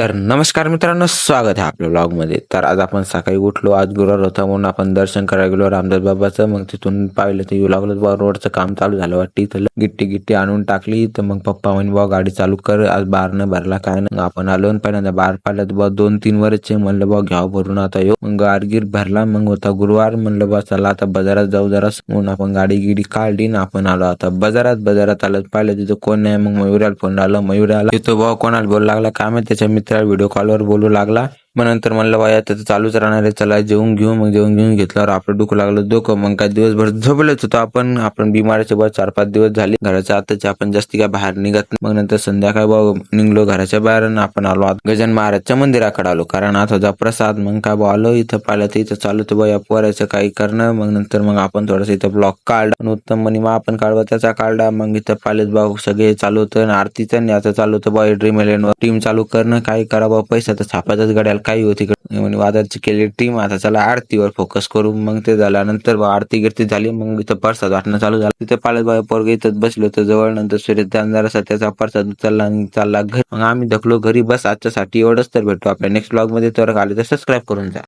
तर नमस्कार मित्रांनो स्वागत आहे आपल्या ब्लॉगमध्ये तर आज आपण सकाळी उठलो आज गुरुवार होता म्हणून आपण दर्शन करायला गेलो रामदास बाबाचं. मग तिथून पाहिलं तर येऊ लागलो रोडचं काम चालू झालं वाटतं. इथं गिट्टी गिट्टी आणून टाकली. तर मग पप्पा म्हणे बा गाडी चालू कर. आज बार न भरला काय नाही. आपण आलो पहिल्यांदा बार पाहिलं तर बा दोन तीन वरच म्हणलं बा घ्याव भरून आता येऊ मग गारगीर भरला. मग होता गुरुवार. म्हणलं बा चला आता बाजारात जाऊ जरा म्हणून आपण गाडी गिडी काढली ना आपण आलो. आता बाजारात बाजारात आलं. पाहिलं तिथं कोण नाही. मग मयुराला फोन आला मयुर तिथं बा कोणाला बोल लागला? काय माहिती त्याच्या मित्राला व्हिडिओ कॉलवर बोलू लागला. मग नंतर म्हणलं बाया त्याचं चालूच राहणार आहे. चला जेवून घेऊ. मग जेवून घेऊन घेतल्यावर आपलं डोकं लागलं डोकं मग काय दिवसभर झोपलेच होतो आपण. आपण बिमाराचे बा चार पाच दिवस झाले. घराच्या आताच आपण जास्ती काय बाहेर निघत नाही. मग नंतर संध्याकाळ बा निघलो घराच्या बाहेर आपण आलो आत. गजान महाराजच्या मंदिराकडे आलो. कारण आता होता प्रसाद. मग काय बा आलो इथं पाहिलं तर इथं चालू तर बा पोरायचं काही करणं. मग नंतर मग आपण थोडंसं इथं ब्लॉक काढ उत्तम म्हणे मग आपण काढवा त्याचा काढला मग इथं पाहिलं बा सगळे चालू होतं. आरतीचं आणि आता चालू होतं. बा ड्रीम इलेव्हन टीम चालू करणं. काय करा बा पैसा तर छापायचाच गड्याला काही होती म्हणजे वादाची केली टीम आता चला आरतीवर फोकस करू. मग ते झाल्यानंतर बा आरती गिरती झाली मग इथं प्रसाद वाटणं चालू झालं. तिथं पालत पोरग इथं बसलो होतं जवळ. नंतर सूर्य जरासा त्याचा प्रसाद उचलला आणि चालला घर. मग आम्ही धकलो घरी बस आजच्यासाठी एवढंच तर भेटू आपल्या. नेक्स्ट ब्लॉगमध्ये तर आले तर सबस्क्राईब करून जा.